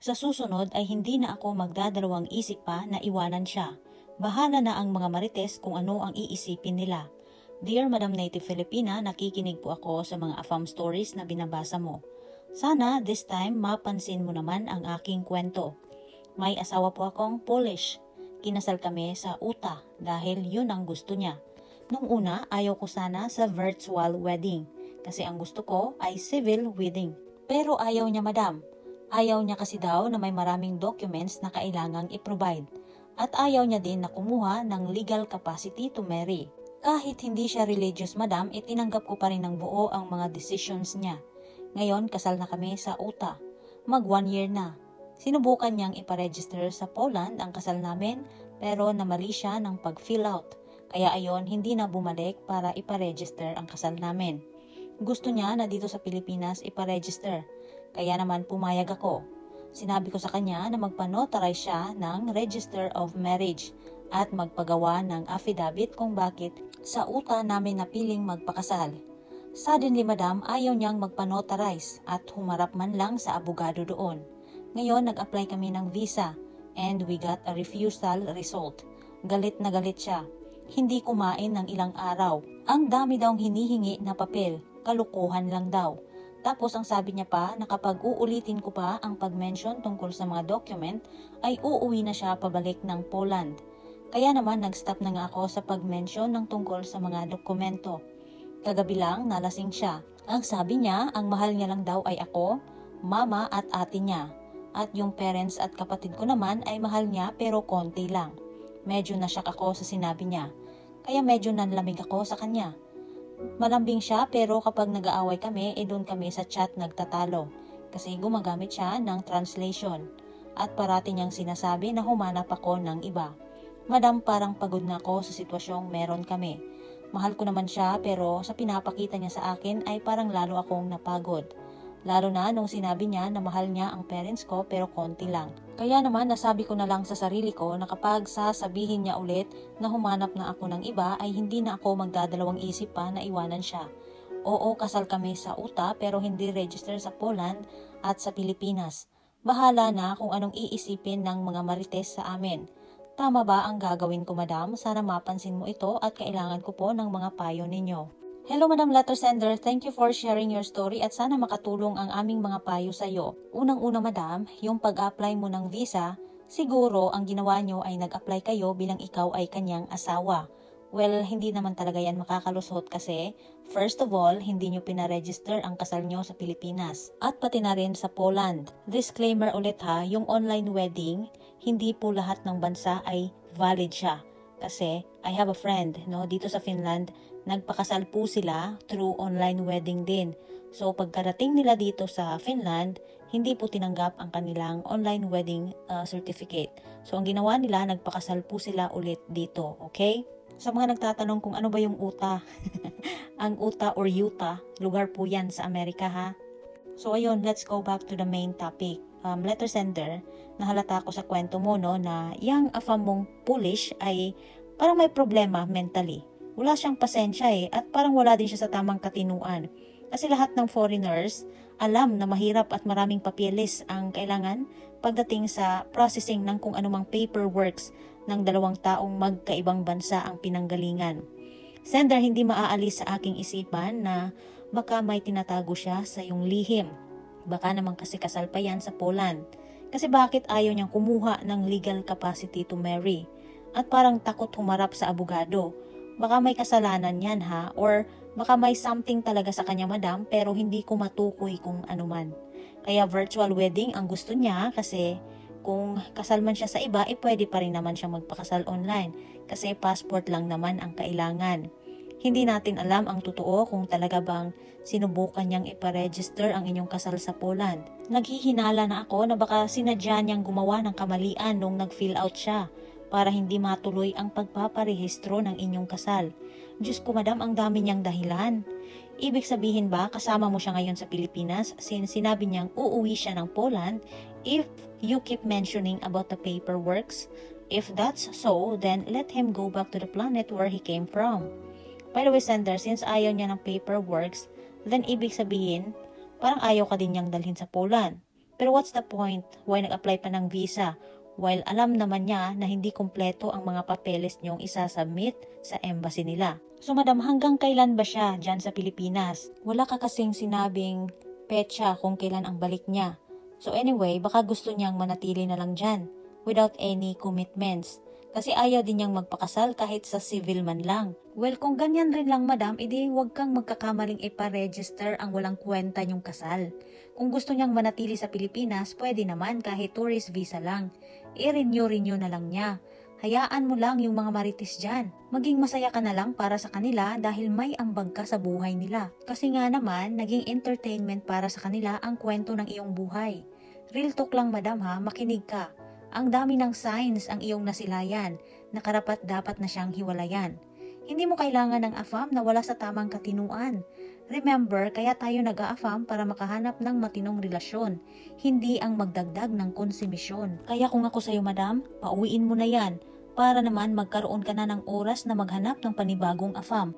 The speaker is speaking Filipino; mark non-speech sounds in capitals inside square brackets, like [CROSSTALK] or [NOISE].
Sa susunod ay hindi na ako magdadalawang isip pa na iwanan siya. Bahala na ang mga marites kung ano ang iisipin nila. Dear Madam Native Filipina, nakikinig po ako sa mga AFAM stories na binabasa mo. Sana this time mapansin mo naman ang aking kwento. May asawa po akong Polish. Kinasal kami sa Utah dahil yun ang gusto niya. Nung una, ayaw ko sana sa virtual wedding kasi ang gusto ko ay civil wedding. Pero ayaw niya madam. Ayaw niya kasi daw na may maraming documents na kailangang i-provide. At ayaw niya din na kumuha ng legal capacity to marry. Kahit hindi siya religious madam, itinanggap ko pa rin ng buo ang mga decisions niya. Ngayon, kasal na kami sa UTA. Mag one year na. Sinubukan niyang iparegister sa Poland ang kasal namin pero namali siya ng pag-fill out. Kaya ayon, hindi na bumalik para iparegister ang kasal namin. Gusto niya na dito sa Pilipinas iparegister. Kaya naman pumayag ako. Sinabi ko sa kanya na magpanotarize siya ng Register of Marriage at magpagawa ng affidavit kung bakit sa uta namin napiling magpakasal. Suddenly madam, ayaw niyang magpanotarize at humarap man lang sa abogado doon. Ngayon, nag-apply kami ng visa and we got a refusal result. Galit na galit siya. Hindi kumain ng ilang araw. Ang dami daw hinihingi na papel. Kalukuhan lang daw. Tapos ang sabi niya pa na kapag uulitin ko pa ang pag-mention tungkol sa mga document, ay uuwi na siya pabalik ng Poland. Kaya naman nag-stop na nga ako sa pag-mention ng tungkol sa mga dokumento. Kagabi lang nalasing siya. Ang sabi niya, ang mahal niya lang daw ay ako, mama at ate niya. At yung parents at kapatid ko naman ay mahal niya pero konti lang. Medyo nasyak ako sa sinabi niya. Kaya medyo nanlamig ako sa kanya. Malambing siya pero kapag nag-aaway kami, eh doon kami sa chat nagtatalo. Kasi gumagamit siya ng translation. At parati niyang sinasabi na humanap ako ng iba. Madam, parang pagod na ako sa sitwasyong meron kami. Mahal ko naman siya pero sa pinapakita niya sa akin ay parang lalo akong napagod. Lalo na nung sinabi niya na mahal niya ang parents ko pero konti lang. Kaya naman nasabi ko na lang sa sarili ko na kapag sasabihin niya ulit na humanap na ako ng iba ay hindi na ako magdadalawang isip pa na iwanan siya. Oo, kasal kami sa UTA pero hindi register sa Poland at sa Pilipinas. Bahala na kung anong iisipin ng mga marites sa amin. Tama ba ang gagawin ko madam? Sana mapansin mo ito at kailangan ko po ng mga payo ninyo. Hello Madam Letter Sender, thank you for sharing your story at sana makatulong ang aming mga payo sa iyo. Unang-una Madam, yung pag-apply mo ng visa, siguro ang ginawa nyo ay nag-apply kayo bilang ikaw ay kanyang asawa. Well, hindi naman talaga yan makakalusot kasi, first of all, hindi nyo pinaregister ang kasal nyo sa Pilipinas. At pati na rin sa Poland. Disclaimer ulit ha, yung online wedding, hindi po lahat ng bansa ay valid siya. Kasi, I have a friend, no, dito sa Finland, nagpakasal po sila through online wedding din. So, pagkarating nila dito sa Finland, hindi po tinanggap ang kanilang online wedding uh, certificate. So, ang ginawa nila, nagpakasal po sila ulit dito, okay? Sa mga nagtatanong kung ano ba yung UTA, [LAUGHS] ang UTA or Utah, lugar po yan sa Amerika ha. So ayun, let's go back to the main topic. Um, letter sender, nahalata ko sa kwento mo no, na yung afam mong Polish ay parang may problema mentally. Wala siyang pasensya eh, at parang wala din siya sa tamang katinuan. Kasi lahat ng foreigners, alam na mahirap at maraming papielis ang kailangan pagdating sa processing ng kung anumang paperworks ng dalawang taong magkaibang bansa ang pinanggalingan. Sender, hindi maaalis sa aking isipan na baka may tinatago siya sa iyong lihim. Baka naman kasi kasal pa yan sa Poland. Kasi bakit ayaw niyang kumuha ng legal capacity to marry? At parang takot humarap sa abogado. Baka may kasalanan yan ha? Or baka may something talaga sa kanya madam pero hindi ko matukoy kung anuman. Kaya virtual wedding ang gusto niya kasi kung kasal man siya sa iba, eh pwede pa rin naman siya magpakasal online kasi passport lang naman ang kailangan. Hindi natin alam ang totoo kung talaga bang sinubukan niyang iparegister ang inyong kasal sa Poland. Naghihinala na ako na baka sinadya niyang gumawa ng kamalian nung nag-fill out siya para hindi matuloy ang pagpaparehistro ng inyong kasal. Diyos ko madam, ang dami niyang dahilan. Ibig sabihin ba kasama mo siya ngayon sa Pilipinas since sinabi niyang uuwi siya ng Poland if you keep mentioning about the paperworks? If that's so, then let him go back to the planet where he came from. By the way, sender, since ayaw niya ng paperworks, then ibig sabihin, parang ayaw ka din niyang dalhin sa Poland. Pero what's the point? Why nag-apply pa ng visa? While alam naman niya na hindi kumpleto ang mga papeles niyong isasubmit sa embassy nila. So madam, hanggang kailan ba siya dyan sa Pilipinas? Wala ka kasing sinabing petsa kung kailan ang balik niya. So anyway, baka gusto niyang manatili na lang dyan without any commitments. Kasi ayaw din niyang magpakasal kahit sa civil man lang. Well, kung ganyan rin lang madam, edi huwag kang magkakamaling ipa-register ang walang kwenta niyong kasal. Kung gusto niyang manatili sa Pilipinas, pwede naman kahit tourist visa lang. I-renew-renew na lang niya. Hayaan mo lang yung mga marites dyan. Maging masaya ka na lang para sa kanila dahil may ambag ka sa buhay nila. Kasi nga naman, naging entertainment para sa kanila ang kwento ng iyong buhay. Real talk lang madam ha, makinig ka. Ang dami ng signs ang iyong nasilayan na karapat dapat na siyang hiwalayan. Hindi mo kailangan ng afam na wala sa tamang katinuan. Remember, kaya tayo nag-aafam para makahanap ng matinong relasyon, hindi ang magdagdag ng konsumisyon. Kaya kung ako sa'yo madam, pauwiin mo na yan para naman magkaroon ka na ng oras na maghanap ng panibagong afam.